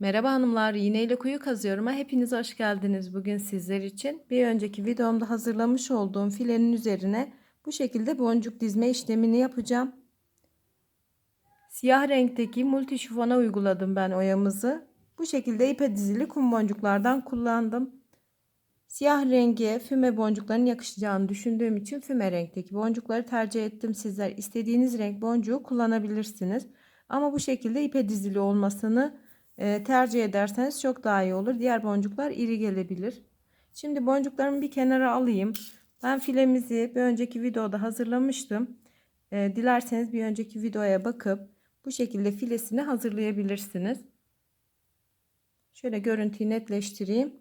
Merhaba hanımlar, iğneyle kuyu kazıyorum'a hepiniz hoş geldiniz. Bugün sizler için bir önceki videomda hazırlamış olduğum filenin üzerine bu şekilde boncuk dizme işlemini yapacağım. Siyah renkteki multi şifona uyguladım ben oyamızı. Bu şekilde ipe dizili kum boncuklardan kullandım. Siyah rengi füme boncukların yakışacağını düşündüğüm için füme renkteki boncukları tercih ettim. Sizler istediğiniz renk boncuğu kullanabilirsiniz. Ama bu şekilde ipe dizili olmasını e, tercih ederseniz çok daha iyi olur. Diğer boncuklar iri gelebilir. Şimdi boncuklarımı bir kenara alayım. Ben filemizi bir önceki videoda hazırlamıştım. E, dilerseniz bir önceki videoya bakıp bu şekilde filesini hazırlayabilirsiniz. Şöyle görüntüyü netleştireyim.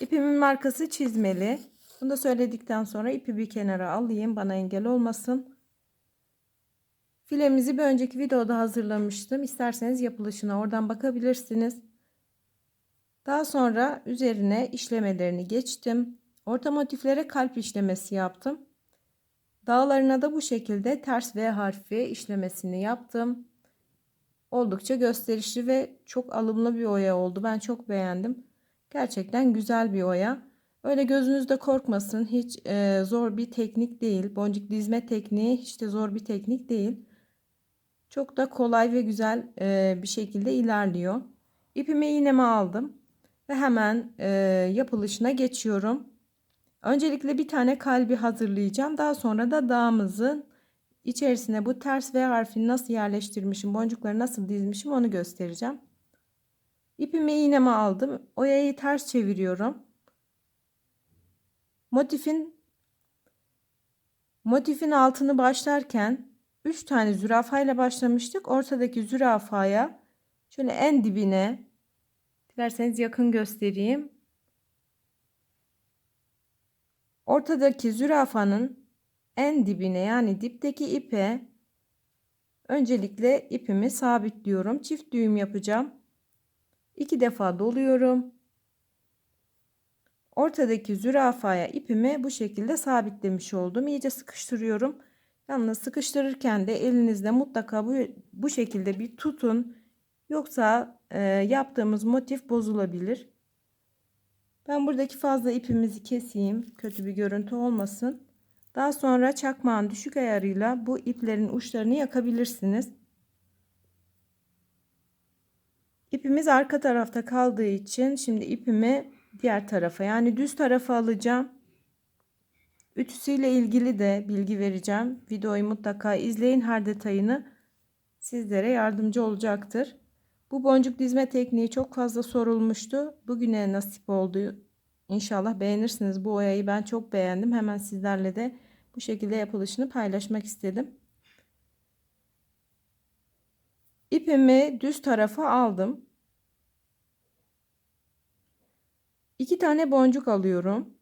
İpimin markası çizmeli. Bunu da söyledikten sonra ipi bir kenara alayım. Bana engel olmasın. Filemizi bir önceki videoda hazırlamıştım. İsterseniz yapılışına oradan bakabilirsiniz. Daha sonra üzerine işlemelerini geçtim. Orta motiflere kalp işlemesi yaptım. Dağlarına da bu şekilde ters V harfi işlemesini yaptım. Oldukça gösterişli ve çok alımlı bir oya oldu. Ben çok beğendim. Gerçekten güzel bir oya. Öyle gözünüzde korkmasın. Hiç e, zor bir teknik değil. Boncuk dizme tekniği hiç de zor bir teknik değil. Çok da kolay ve güzel e, bir şekilde ilerliyor. İpimi iğneme aldım ve hemen e, yapılışına geçiyorum. Öncelikle bir tane kalbi hazırlayacağım. Daha sonra da dağımızın içerisine bu ters V harfini nasıl yerleştirmişim, boncukları nasıl dizmişim onu göstereceğim. İpimi iğneme aldım. Oyayı ters çeviriyorum. Motifin motifin altını başlarken 3 tane zürafa ile başlamıştık. Ortadaki zürafaya şöyle en dibine dilerseniz yakın göstereyim. Ortadaki zürafanın en dibine yani dipteki ipe öncelikle ipimi sabitliyorum. Çift düğüm yapacağım. İki defa doluyorum. Ortadaki zürafaya ipimi bu şekilde sabitlemiş oldum. İyice sıkıştırıyorum. Yalnız sıkıştırırken de elinizde mutlaka bu, bu şekilde bir tutun. Yoksa e, yaptığımız motif bozulabilir. Ben buradaki fazla ipimizi keseyim. Kötü bir görüntü olmasın. Daha sonra çakmağın düşük ayarıyla bu iplerin uçlarını yakabilirsiniz. İpimiz arka tarafta kaldığı için şimdi ipimi diğer tarafa yani düz tarafa alacağım. Ütüsüyle ilgili de bilgi vereceğim. Videoyu mutlaka izleyin. Her detayını sizlere yardımcı olacaktır. Bu boncuk dizme tekniği çok fazla sorulmuştu. Bugüne nasip oldu. İnşallah beğenirsiniz. Bu oyayı ben çok beğendim. Hemen sizlerle de bu şekilde yapılışını paylaşmak istedim. İpimi düz tarafa aldım. İki tane boncuk alıyorum.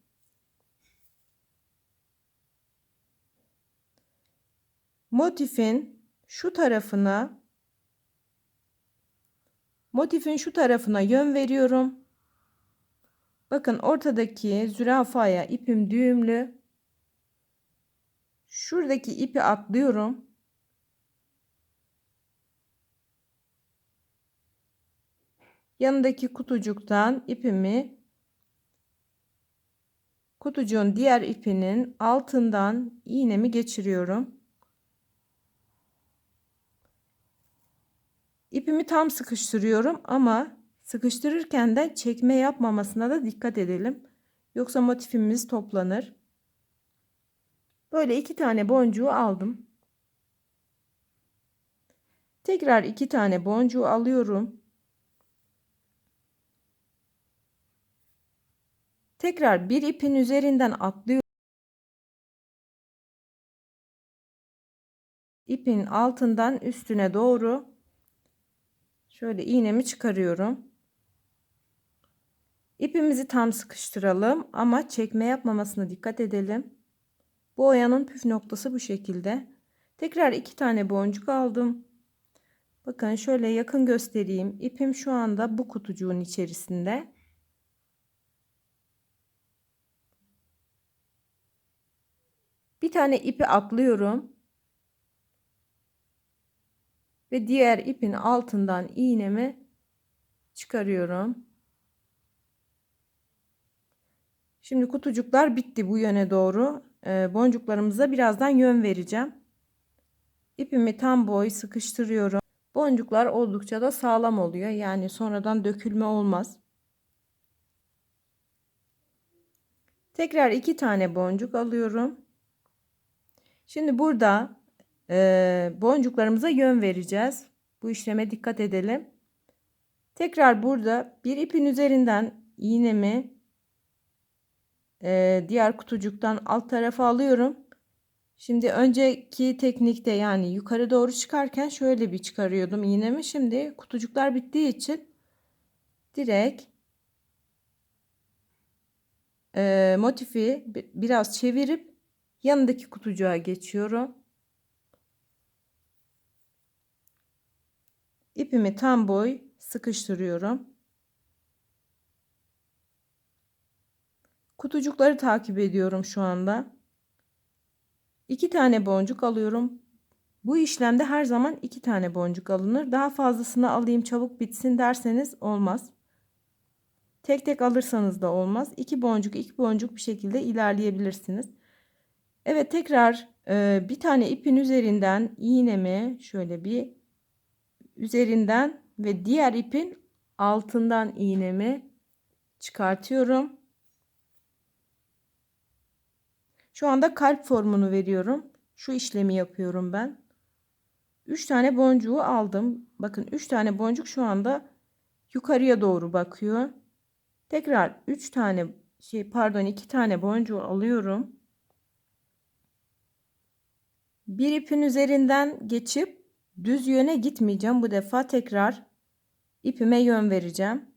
Motifin şu tarafına motifin şu tarafına yön veriyorum. Bakın ortadaki zürafaya ipim düğümlü. Şuradaki ipi atlıyorum. Yanındaki kutucuktan ipimi kutucuğun diğer ipinin altından iğnemi geçiriyorum. İpimi tam sıkıştırıyorum ama sıkıştırırken de çekme yapmamasına da dikkat edelim. Yoksa motifimiz toplanır. Böyle iki tane boncuğu aldım. Tekrar iki tane boncuğu alıyorum. Tekrar bir ipin üzerinden atlıyorum. İpin altından üstüne doğru Şöyle iğnemi çıkarıyorum. İpimizi tam sıkıştıralım ama çekme yapmamasına dikkat edelim. Bu oyanın püf noktası bu şekilde. Tekrar iki tane boncuk aldım. Bakın şöyle yakın göstereyim. İpim şu anda bu kutucuğun içerisinde. Bir tane ipi atlıyorum ve diğer ipin altından iğnemi çıkarıyorum. Şimdi kutucuklar bitti bu yöne doğru. Ee, boncuklarımıza birazdan yön vereceğim. İpimi tam boy sıkıştırıyorum. Boncuklar oldukça da sağlam oluyor. Yani sonradan dökülme olmaz. Tekrar iki tane boncuk alıyorum. Şimdi burada boncuklarımıza yön vereceğiz. Bu işleme dikkat edelim. Tekrar burada bir ipin üzerinden iğnemi diğer kutucuktan alt tarafa alıyorum. Şimdi önceki teknikte yani yukarı doğru çıkarken şöyle bir çıkarıyordum iğnemi. Şimdi kutucuklar bittiği için direkt e, motifi biraz çevirip yanındaki kutucuğa geçiyorum. İpimi tam boy sıkıştırıyorum. Kutucukları takip ediyorum şu anda. İki tane boncuk alıyorum. Bu işlemde her zaman iki tane boncuk alınır. Daha fazlasını alayım çabuk bitsin derseniz olmaz. Tek tek alırsanız da olmaz. İki boncuk iki boncuk bir şekilde ilerleyebilirsiniz. Evet tekrar bir tane ipin üzerinden iğnemi şöyle bir üzerinden ve diğer ipin altından iğnemi çıkartıyorum. Şu anda kalp formunu veriyorum. Şu işlemi yapıyorum ben. 3 tane boncuğu aldım. Bakın 3 tane boncuk şu anda yukarıya doğru bakıyor. Tekrar 3 tane şey pardon 2 tane boncuğu alıyorum. Bir ipin üzerinden geçip düz yöne gitmeyeceğim. Bu defa tekrar ipime yön vereceğim.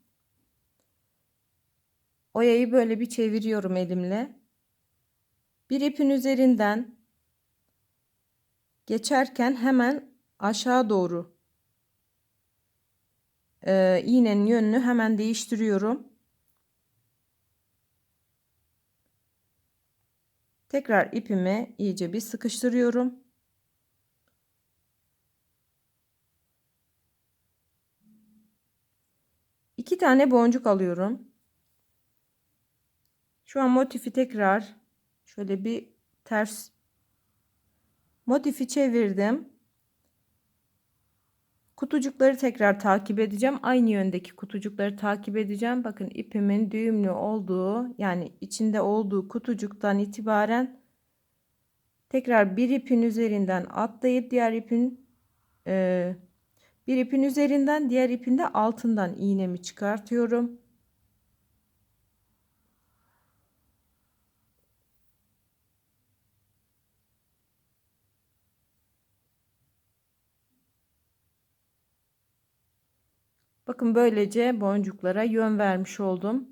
Oyayı böyle bir çeviriyorum elimle bir ipin üzerinden geçerken hemen aşağı doğru e, iğnenin yönünü hemen değiştiriyorum. Tekrar ipimi iyice bir sıkıştırıyorum. İki tane boncuk alıyorum. Şu an motifi tekrar Şöyle bir ters motifi çevirdim. Kutucukları tekrar takip edeceğim. Aynı yöndeki kutucukları takip edeceğim. Bakın ipimin düğümlü olduğu yani içinde olduğu kutucuktan itibaren tekrar bir ipin üzerinden atlayıp diğer ipin e, bir ipin üzerinden diğer ipin de altından iğnemi çıkartıyorum. Bakın böylece boncuklara yön vermiş oldum.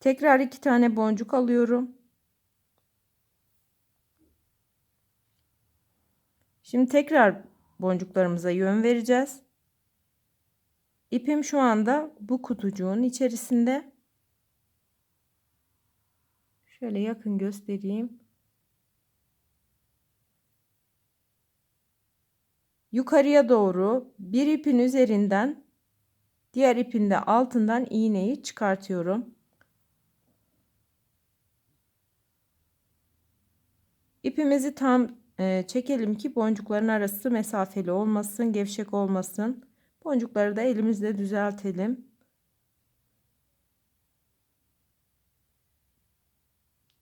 Tekrar iki tane boncuk alıyorum. Şimdi tekrar boncuklarımıza yön vereceğiz. İpim şu anda bu kutucuğun içerisinde. Şöyle yakın göstereyim. Yukarıya doğru bir ipin üzerinden Diğer ipinde altından iğneyi çıkartıyorum. İpimizi tam e, çekelim ki boncukların arası mesafeli olmasın, gevşek olmasın. Boncukları da elimizle düzeltelim.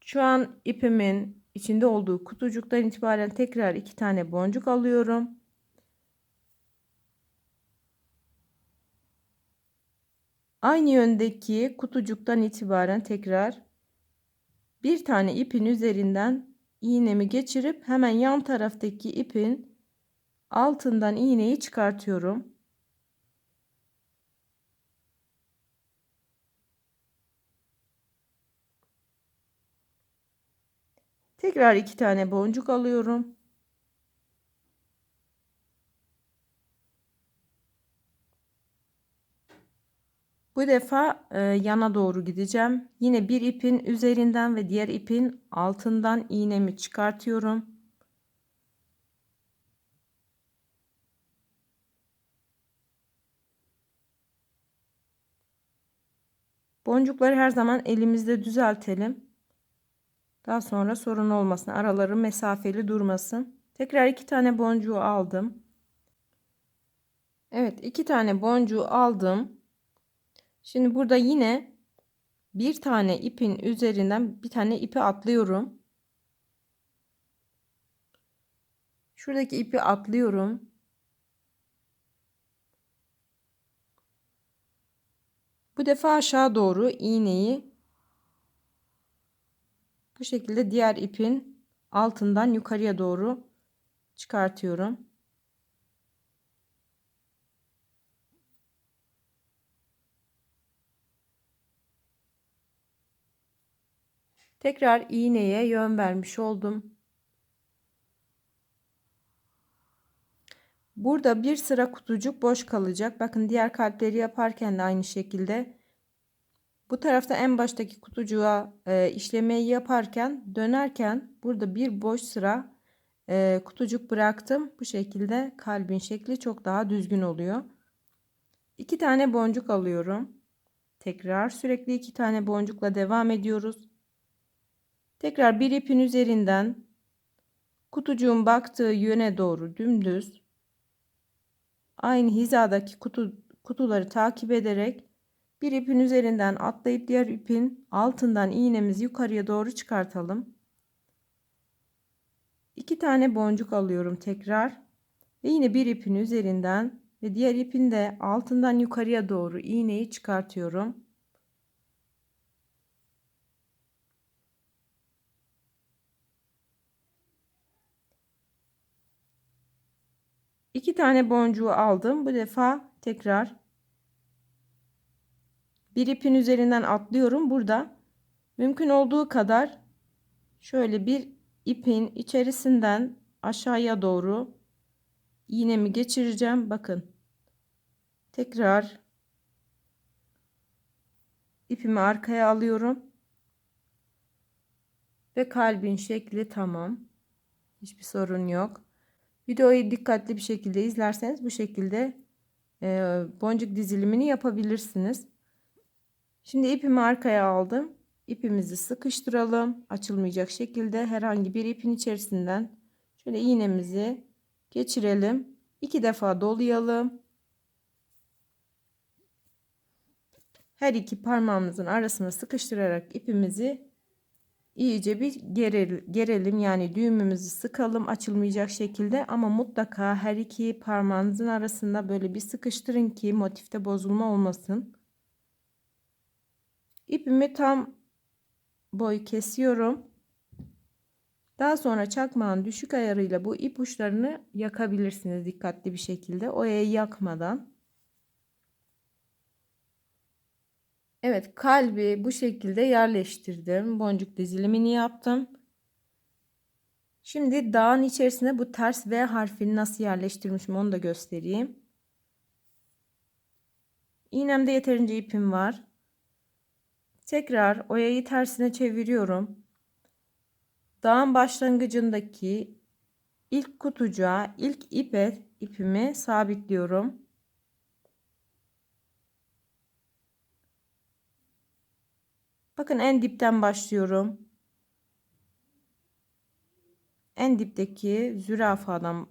Şu an ipimin içinde olduğu kutucuktan itibaren tekrar iki tane boncuk alıyorum. Aynı yöndeki kutucuktan itibaren tekrar bir tane ipin üzerinden iğnemi geçirip hemen yan taraftaki ipin altından iğneyi çıkartıyorum. Tekrar iki tane boncuk alıyorum. Bu defa e, yana doğru gideceğim. Yine bir ipin üzerinden ve diğer ipin altından iğnemi çıkartıyorum. Boncukları her zaman elimizde düzeltelim. Daha sonra sorun olmasın. Araları mesafeli durmasın. Tekrar iki tane boncuğu aldım. Evet iki tane boncuğu aldım. Şimdi burada yine bir tane ipin üzerinden bir tane ipi atlıyorum. Şuradaki ipi atlıyorum. Bu defa aşağı doğru iğneyi bu şekilde diğer ipin altından yukarıya doğru çıkartıyorum. Tekrar iğneye yön vermiş oldum. Burada bir sıra kutucuk boş kalacak. Bakın diğer kalpleri yaparken de aynı şekilde bu tarafta en baştaki kutucuğa e, işlemeyi yaparken dönerken burada bir boş sıra e, kutucuk bıraktım. Bu şekilde kalbin şekli çok daha düzgün oluyor. İki tane boncuk alıyorum. Tekrar sürekli iki tane boncukla devam ediyoruz. Tekrar bir ipin üzerinden kutucuğun baktığı yöne doğru dümdüz aynı hizadaki kutu, kutuları takip ederek bir ipin üzerinden atlayıp diğer ipin altından iğnemizi yukarıya doğru çıkartalım. İki tane boncuk alıyorum tekrar ve yine bir ipin üzerinden ve diğer ipin de altından yukarıya doğru iğneyi çıkartıyorum. İki tane boncuğu aldım. Bu defa tekrar bir ipin üzerinden atlıyorum. Burada mümkün olduğu kadar şöyle bir ipin içerisinden aşağıya doğru iğnemi geçireceğim. Bakın. Tekrar ipimi arkaya alıyorum. Ve kalbin şekli tamam. Hiçbir sorun yok. Videoyu dikkatli bir şekilde izlerseniz bu şekilde e, boncuk dizilimini yapabilirsiniz. Şimdi ipimi arkaya aldım. İpimizi sıkıştıralım. Açılmayacak şekilde herhangi bir ipin içerisinden şöyle iğnemizi geçirelim. İki defa dolayalım. Her iki parmağımızın arasına sıkıştırarak ipimizi iyice bir gerelim yani düğümümüzü sıkalım açılmayacak şekilde ama mutlaka her iki parmağınızın arasında böyle bir sıkıştırın ki motifte bozulma olmasın. İpimi tam boy kesiyorum. Daha sonra çakmağın düşük ayarıyla bu ip uçlarını yakabilirsiniz dikkatli bir şekilde. Oyayı yakmadan. Evet kalbi bu şekilde yerleştirdim. Boncuk dizilimini yaptım. Şimdi dağın içerisine bu ters V harfini nasıl yerleştirmişim onu da göstereyim. İğnemde yeterince ipim var. Tekrar oyayı tersine çeviriyorum. Dağın başlangıcındaki ilk kutucuğa ilk ipe ipimi sabitliyorum. Bakın en dipten başlıyorum. En dipteki zürafadan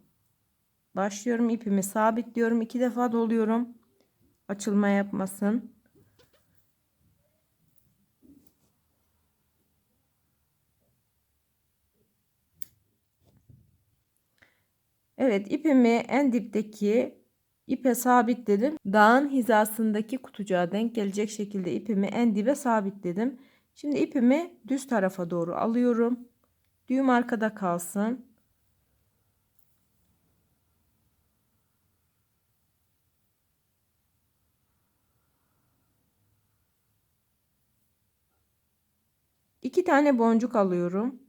başlıyorum. ipimi sabitliyorum. iki defa doluyorum. Açılma yapmasın. Evet ipimi en dipteki ipe sabitledim. Dağın hizasındaki kutucuğa denk gelecek şekilde ipimi en dibe sabitledim. Şimdi ipimi düz tarafa doğru alıyorum. Düğüm arkada kalsın. İki tane boncuk alıyorum.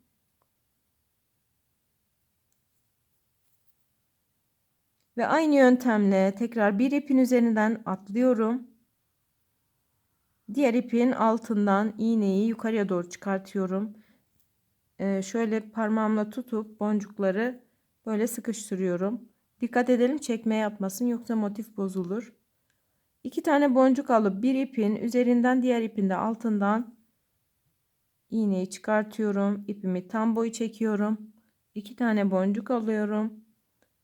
Ve aynı yöntemle tekrar bir ipin üzerinden atlıyorum. Diğer ipin altından iğneyi yukarıya doğru çıkartıyorum. Ee, şöyle parmağımla tutup boncukları böyle sıkıştırıyorum. Dikkat edelim çekme yapmasın yoksa motif bozulur. İki tane boncuk alıp bir ipin üzerinden diğer ipin de altından iğneyi çıkartıyorum. İpimi tam boy çekiyorum. İki tane boncuk alıyorum.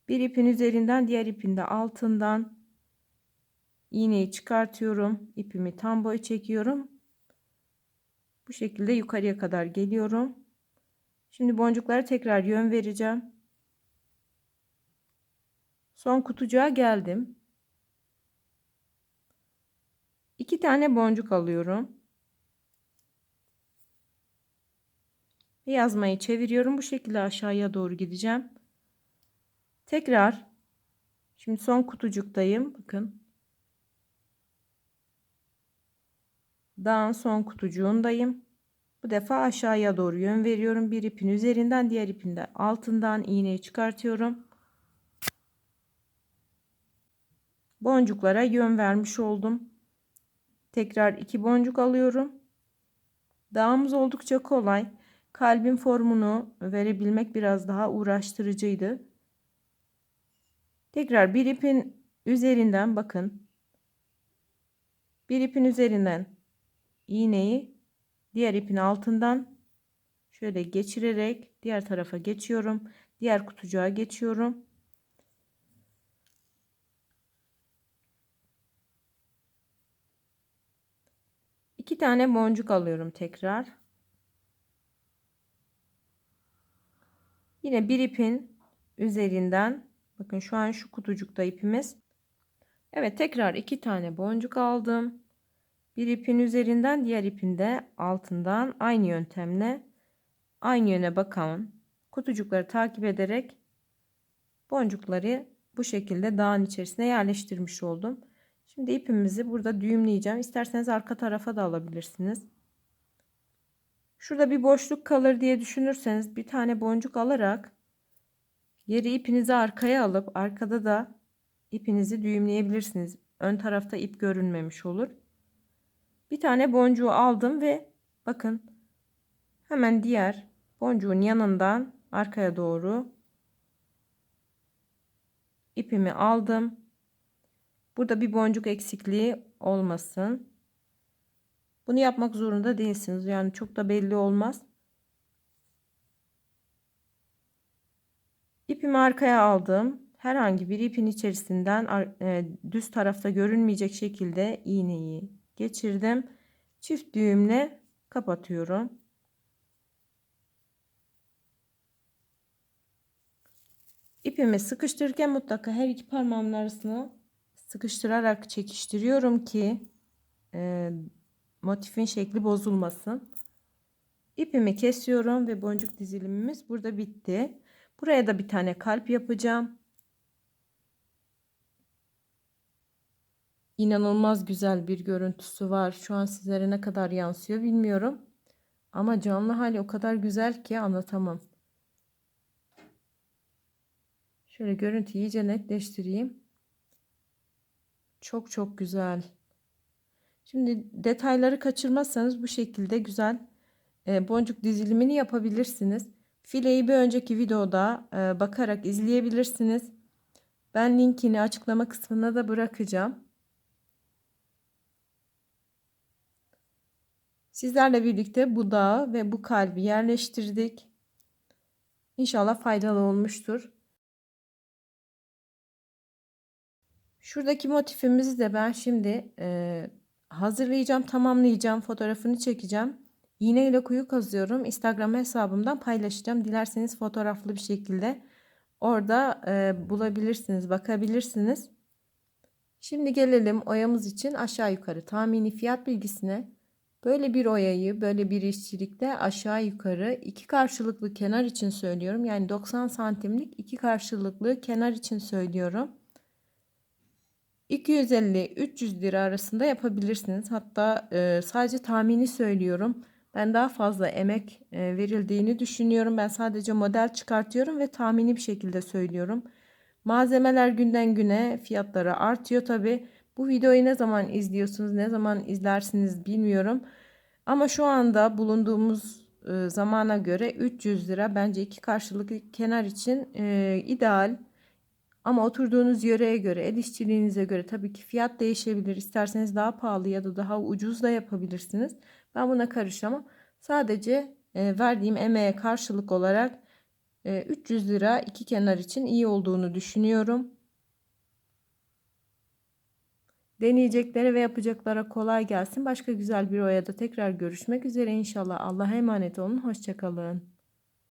Bir ipin üzerinden diğer ipin de altından iğneyi çıkartıyorum. İpimi tam boy çekiyorum. Bu şekilde yukarıya kadar geliyorum. Şimdi boncuklara tekrar yön vereceğim. Son kutucuğa geldim. İki tane boncuk alıyorum. Yazmayı çeviriyorum. Bu şekilde aşağıya doğru gideceğim. Tekrar şimdi son kutucuktayım. Bakın. Dağın son kutucuğundayım. Bu defa aşağıya doğru yön veriyorum. Bir ipin üzerinden diğer ipin de altından iğneyi çıkartıyorum. Boncuklara yön vermiş oldum. Tekrar iki boncuk alıyorum. Dağımız oldukça kolay. Kalbin formunu verebilmek biraz daha uğraştırıcıydı. Tekrar bir ipin üzerinden bakın. Bir ipin üzerinden iğneyi diğer ipin altından şöyle geçirerek diğer tarafa geçiyorum. Diğer kutucuğa geçiyorum. İki tane boncuk alıyorum tekrar. Yine bir ipin üzerinden bakın şu an şu kutucukta ipimiz. Evet tekrar iki tane boncuk aldım. Bir ipin üzerinden diğer ipin de altından aynı yöntemle aynı yöne bakan kutucukları takip ederek boncukları bu şekilde dağın içerisine yerleştirmiş oldum. Şimdi ipimizi burada düğümleyeceğim. İsterseniz arka tarafa da alabilirsiniz. Şurada bir boşluk kalır diye düşünürseniz bir tane boncuk alarak yeri ipinizi arkaya alıp arkada da ipinizi düğümleyebilirsiniz. Ön tarafta ip görünmemiş olur. Bir tane boncuğu aldım ve bakın hemen diğer boncuğun yanından arkaya doğru ipimi aldım. Burada bir boncuk eksikliği olmasın. Bunu yapmak zorunda değilsiniz. Yani çok da belli olmaz. İpimi arkaya aldım. Herhangi bir ipin içerisinden e, düz tarafta görünmeyecek şekilde iğneyi geçirdim. Çift düğümle kapatıyorum. İpimi sıkıştırırken mutlaka her iki parmağımın arasını sıkıştırarak çekiştiriyorum ki e, motifin şekli bozulmasın. İpimi kesiyorum ve boncuk dizilimimiz burada bitti. Buraya da bir tane kalp yapacağım. İnanılmaz güzel bir görüntüsü var. Şu an sizlere ne kadar yansıyor bilmiyorum. Ama canlı hali o kadar güzel ki anlatamam. Şöyle görüntüyü iyice netleştireyim. Çok çok güzel. Şimdi detayları kaçırmazsanız bu şekilde güzel e, boncuk dizilimini yapabilirsiniz. Fileyi bir önceki videoda e, bakarak izleyebilirsiniz. Ben linkini açıklama kısmına da bırakacağım. Sizlerle birlikte bu dağı ve bu kalbi yerleştirdik. İnşallah faydalı olmuştur. Şuradaki motifimizi de ben şimdi e, hazırlayacağım, tamamlayacağım, fotoğrafını çekeceğim. İğne ile kuyu kazıyorum. Instagram hesabımdan paylaşacağım. Dilerseniz fotoğraflı bir şekilde orada e, bulabilirsiniz, bakabilirsiniz. Şimdi gelelim oyamız için aşağı yukarı tahmini fiyat bilgisine. Böyle bir oyayı böyle bir işçilikte aşağı yukarı iki karşılıklı kenar için söylüyorum. Yani 90 santimlik iki karşılıklı kenar için söylüyorum. 250-300 lira arasında yapabilirsiniz. Hatta e, sadece tahmini söylüyorum. Ben daha fazla emek e, verildiğini düşünüyorum. Ben sadece model çıkartıyorum ve tahmini bir şekilde söylüyorum. Malzemeler günden güne fiyatları artıyor tabi. Bu videoyu ne zaman izliyorsunuz, ne zaman izlersiniz bilmiyorum. Ama şu anda bulunduğumuz e, zamana göre 300 lira bence iki karşılıklı kenar için e, ideal. Ama oturduğunuz yöreye göre, el işçiliğinize göre tabii ki fiyat değişebilir. İsterseniz daha pahalı ya da daha ucuz da yapabilirsiniz. Ben buna karışamam. Sadece e, verdiğim emeğe karşılık olarak e, 300 lira iki kenar için iyi olduğunu düşünüyorum. Deneyeceklere ve yapacaklara kolay gelsin. Başka güzel bir oyada tekrar görüşmek üzere inşallah. Allah'a emanet olun. Hoşçakalın.